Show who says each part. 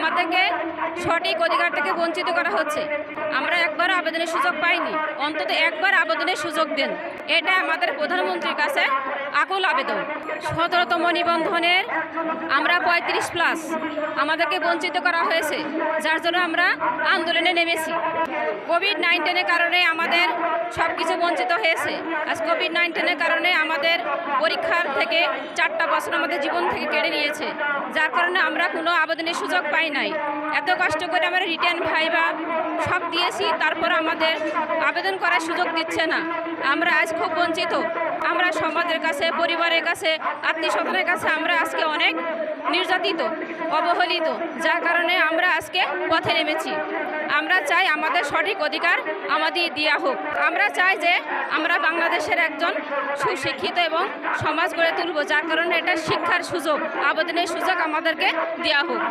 Speaker 1: আমাদেরকে সঠিক অধিকার থেকে বঞ্চিত করা হচ্ছে। আমরা একবার আবেদনের সুযোগ পাইনি। অন্তত একবার আবেদনের সুযোগ দেন। এটা আমাদের প্রধানমন্ত্রীর কাছে আকুল আবেদন। সতেরোতম নিবন্ধনের আমরা পঁয়ত্রিশ প্লাস আমাদেরকে বঞ্চিত করা হয়েছে, যার জন্য আমরা আন্দোলনে নেমেছি। কোভিড নাইন্টিনের কারণে আমাদের সব কিছু বঞ্চিত হয়েছে। আজ কোভিড নাইন্টিনের কারণে আমাদের পরীক্ষার থেকে চারটা বছর আমাদের জীবন থেকে কেড়ে নিয়েছে। যার কারণে আমরা কোনো আবেদনের সুযোগ পাই নাই। এত কষ্ট করে আমরা রিটার্ন ভাইবা সব দিয়েছি, তারপর আমাদের আবেদন করার সুযোগ দিচ্ছে না। আমরা আজ খুব বঞ্চিত। আমরা সমাজের কাছে, পরিবারের কাছে আত্মীয় স্বজনের কাছে আমরা আজকে অনেক নির্যাতিত, অবহেলিত, যার কারণে আমরা আজকে পথে নেমেছি। আমরা চাই আমাদের সঠিক অধিকার আমাদের দেওয়া হোক। আমরা চাই যে আমরা বাংলাদেশের একজন সুশিক্ষিত এবং সমাজ গড়ে তুলব, যার কারণে এটা শিক্ষার সুযোগ, আবেদনের সুযোগ আমাদেরকে দেওয়া হোক।